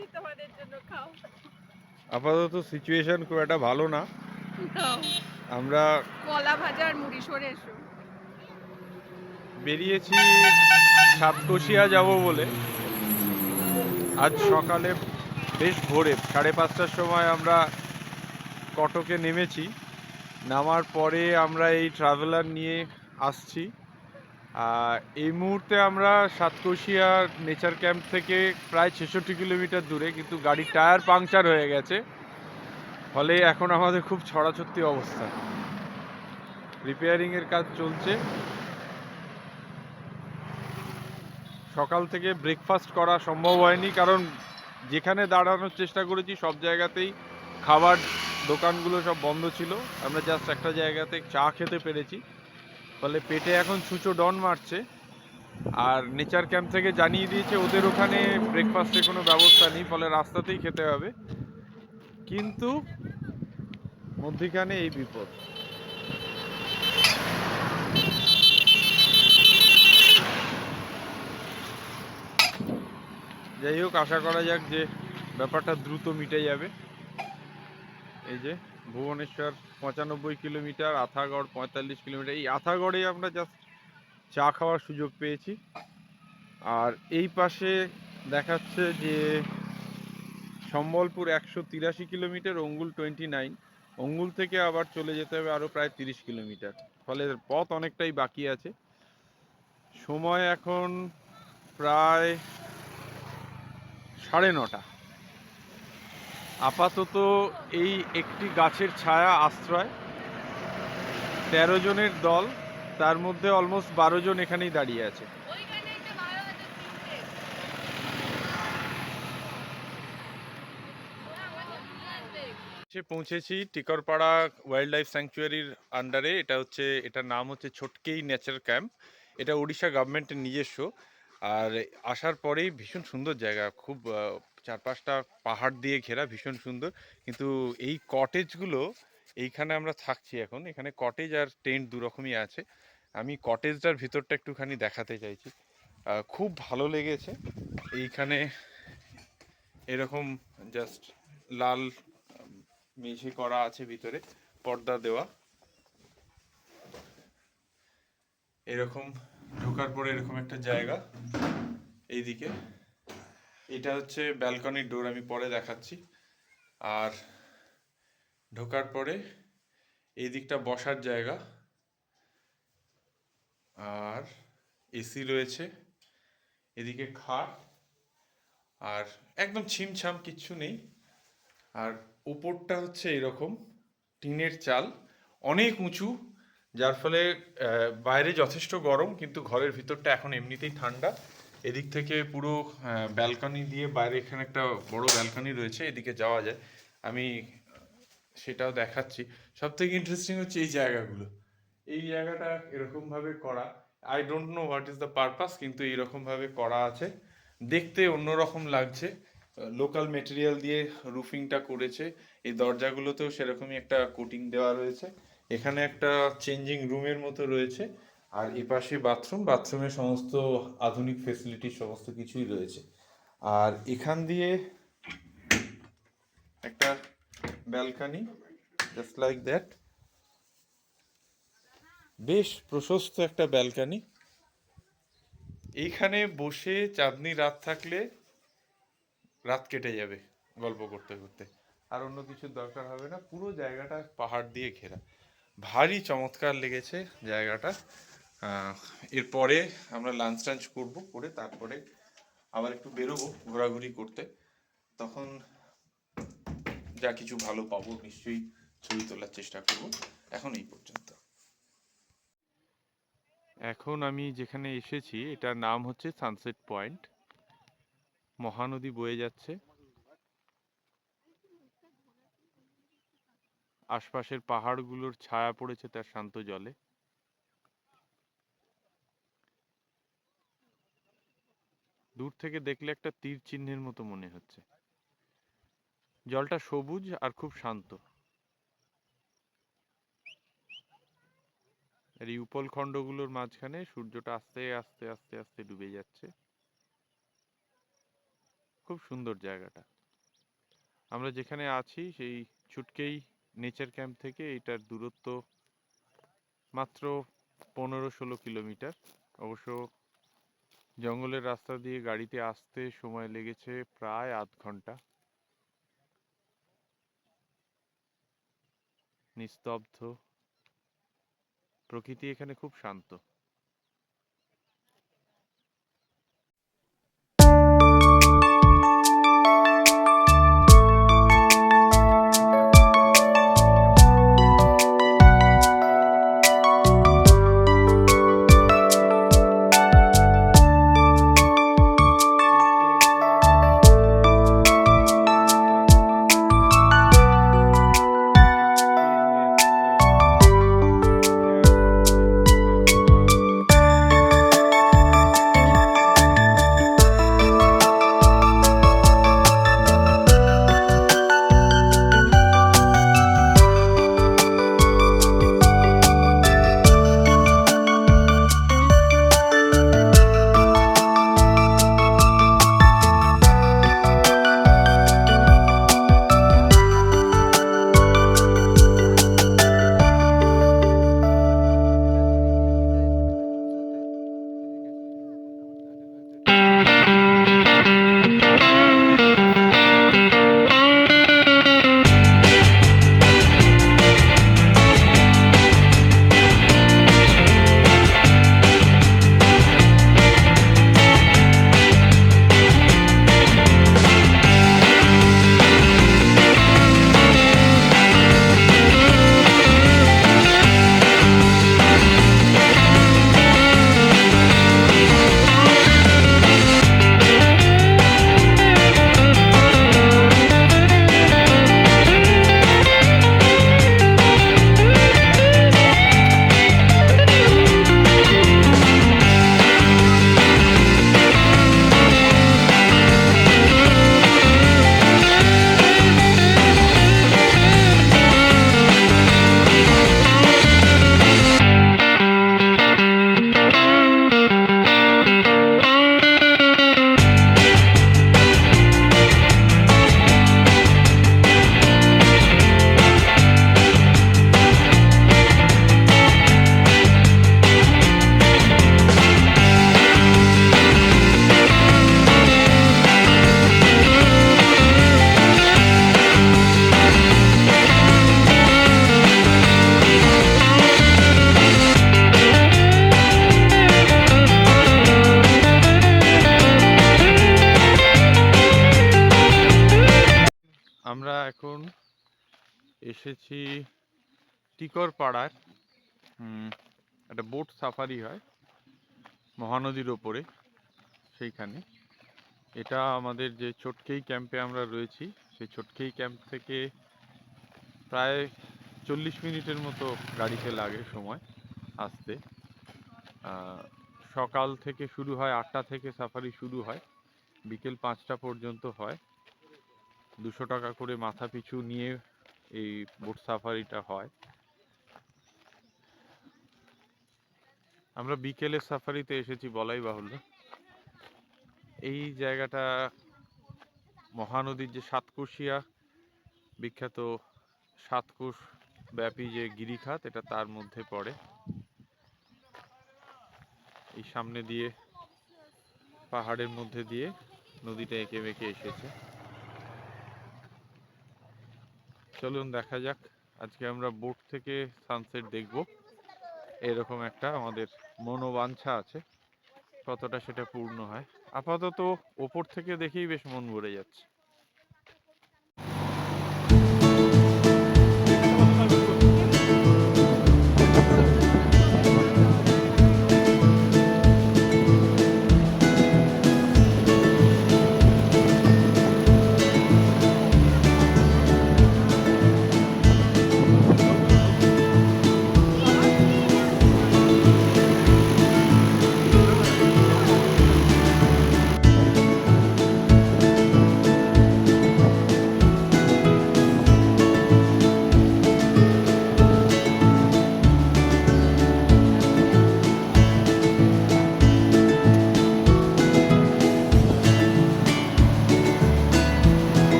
মুড়ি তোমাদের জন্য খাও। আপাতত সিচুয়েশন খুব একটা ভালো না। আমরা কলা ভাজা আর মুড়ি সরে এসো। বেরিয়েছি সাতকোশিয়া যাব বলে। আজ সকালে বেশ ভোরে সাড়ে পাঁচটার সময় আমরা কটকে নেমেছি। নামার পরে আমরা এই ট্রাভেলার নিয়ে আসছি। এই মুহূর্তে আমরা সাতকোশিয়া নেচার ক্যাম্প থেকে প্রায় ছেষট্টি কিলোমিটার দূরে, কিন্তু গাড়ির টায়ার পাংচার হয়ে গেছে। ফলে এখন আমাদের খুব ছড়াছড়ি অবস্থা। রিপেয়ারিংয়ের কাজ চলছে। সকাল থেকে ব্রেকফাস্ট করা সম্ভব হয়নি, কারণ যেখানে দাঁড়ানোর চেষ্টা করেছি, সব জায়গাতেই খাবার দোকানগুলো সব বন্ধ ছিল। আমরা জাস্ট একটা জায়গাতে চা খেতে পেরেছি। ফলে পেটে এখন ছুঁচো ডন মারছে। আর নেচার ক্যাম্প থেকে জানিয়ে দিয়েছে, ওদের ওখানে ব্রেকফাস্টের কোনো ব্যবস্থা নেই, ফলে রাস্তাতেই খেতে হবে। কিন্তু মধ্যিখানে এই বিপদ। যাই হোক, আশা করা যাক যে ব্যাপারটা দ্রুত মিটে যাবে। এই যে ভুবনেশ্বর পঁচানব্বই কিলোমিটার, আথাগড় পঁয়তাল্লিশ কিলোমিটার। এই আথাগড়ে আমরা জাস্ট চা খাওয়ার সুযোগ পেয়েছি। আর এই পাশে দেখাচ্ছে যে সম্বলপুর একশো তিরাশি kilometre, Angul twenty nine Angul থেকে আবার চলে যেতে হবে আরও প্রায় তিরিশ কিলোমিটার। ফলে পথ অনেকটাই বাকি আছে। সময় এখন প্রায় সাড়ে নটা। আপাতত এই একটি গাছের ছায়া আশ্রয়। তেরো জনের দল, তার মধ্যে অলমোস্ট বারো জন এখানেই দাঁড়িয়ে আছে। পৌঁছেছি টিকরপাড়া ওয়াইল্ড লাইফ স্যাংচুয়ারির আন্ডারে এটা হচ্ছে, এটার নাম হচ্ছে ছোটকেই নেচার ক্যাম্প এটা উড়িষ্যা গভর্নমেন্টের নিজস্ব। আর আসার পরেই ভীষণ সুন্দর জায়গা, খুব চারপাশটা পাহাড় দিয়ে ঘেরা, ভীষণ সুন্দর। কিন্তু এই কটেজগুলো এইখানে আমরা থাকছি এখন। এখানে কটেজ আর টেন্ট দু রকমই আছে। আমি কটেজটার ভিতরটা একটুখানি দেখাতে চাইছি। খুব ভালো লেগেছে। এইখানে এরকম জাস্ট লাল মেঝে করা আছে ভিতরে, পর্দা দেওয়া। এরকম ঢোকার পরে এরকম একটা জায়গা এইদিকে। এটা হচ্ছে ব্যালকনির ডোর, আমি পরে দেখাচ্ছি। আর ঢোকার পরে এই দিকটা বসার জায়গা। আর এসি রয়েছে, এদিকে খাট। আর একদম ছিমছাম কিচ্ছু নেই। আর উপরটা হচ্ছে এরকম টিনের চাল, অনেক উঁচু, যার ফলে বাইরে যথেষ্ট গরম, কিন্তু ঘরের ভিতরটা এখন এমনিতেই ঠান্ডা। এদিক থেকে পুরো ব্যালকনি দিয়ে বাইরে এখানে একটা বড় ব্যালকনি রয়েছে, এদিকে যাওয়া যায়। আমি সেটাও দেখাচ্ছি। সব থেকে ইন্টারেস্টিং হচ্ছে এই জায়গাগুলো। এই জায়গাটা এরকম ভাবে করা I don't know what is the purpose কিন্তু এরকম ভাবে করা আছে। দেখতে অন্যরকম লাগছে। লোকাল মেটেরিয়াল দিয়ে রুফিংটা করেছে। এই দরজাগুলোতেও সেরকমই একটা কোটিং দেওয়া রয়েছে। এখানে একটা চেঞ্জিং রুমের মতো রয়েছে। আর এপাশে বাথরুম, বাথরুমে সমস্ত আধুনিক ফেসিলিটি সমস্ত কিছুই রয়েছে। আর এখান দিয়ে একটা ব্যালকনি জাস্ট লাইক দ্যাট বেশ প্রশস্ত একটা ব্যালকনি এইখানে বসে চাঁদনি রাত থাকলে রাত কেটে যাবে গল্প করতে করতে। আর অন্য কিছুর দরকার হবে না, পুরো জায়গাটা পাহাড় দিয়ে ঘেরা। ভারী চমৎকার লেগেছে জায়গাটা। এরপরে আমরা লাঞ্চ টাঞ্চ করব, করে তারপরে আবার একটু বেরোবো ঘোরাঘুরি করতে। তখন যা কিছু ভালো পাবো নিশ্চয়ই ছবি তোলার চেষ্টা করব। এখন এই পর্যন্ত। এখন আমি যেখানে এসেছি, এটার নাম হচ্ছে সানসেট পয়েন্ট মহানদী বয়ে যাচ্ছে। আশপাশের পাহাড়গুলোর ছায়া পড়েছে তার শান্ত জলে। দূর থেকে দেখলে একটা তীর চিহ্নের মতো মনে হচ্ছে। জলটা সবুজ আর খুব শান্ত। আর এই উপলখণ্ডগুলোর মাঝখানে সূর্যটা আস্তে আস্তে আস্তে আস্তে ডুবে যাচ্ছে। খুব সুন্দর জায়গাটা। আমরা যেখানে আছি সেই ছুটকেই নেচার ক্যাম্প থেকে এটার দূরত্ব মাত্র পনেরো ষোলো কিলোমিটার। অবশ্য জঙ্গলের রাস্তা দিয়ে গাড়িতে আসতে সময় লেগেছে প্রায় আধ ঘণ্টা। নিস্তব্ধ। প্রকৃতি এখানে খুব শান্ত। আমরা এসেছি টিকর পাড়ার একটা বোট সাফারি হয় মহানদীর ওপরে, সেইখানে। এটা আমাদের যে ছোটকেই ক্যাম্পে আমরা রয়েছি, সেই চটকেই ক্যাম্প থেকে প্রায় চল্লিশ মিনিটের মতো গাড়িতে লাগে সময় আসতে। সকাল থেকে শুরু হয়, আটটা থেকে সাফারি শুরু হয়, বিকেল পাঁচটা পর্যন্ত হয়। দুশো টাকা করে মাথা পিছু নিয়ে এই বোট সাফারিটা হয়। আমরা বিকেলের সাফারিতে এসেছি, বলাই বাহুল্য। এই জায়গাটা মহানদীর যে সাতকোশিয়া, বিখ্যাত সাতকোষ ব্যাপী যে গিরিখাত, এটা তার মধ্যে পড়ে। এই সামনে দিয়ে, পাহাড়ের মধ্যে দিয়ে নদীটা এঁকে বেঁকে এসেছে। চলুন দেখা যাক। আজকে আমরা বোট থেকে সানসেট দেখব। এরকম একটা আমাদের মনোবাঞ্ছা আছে। কতটা সেটা পূর্ণ হয়। আপাতত ওপর থেকে দেখেই বেশ মন ভরে যাচ্ছে।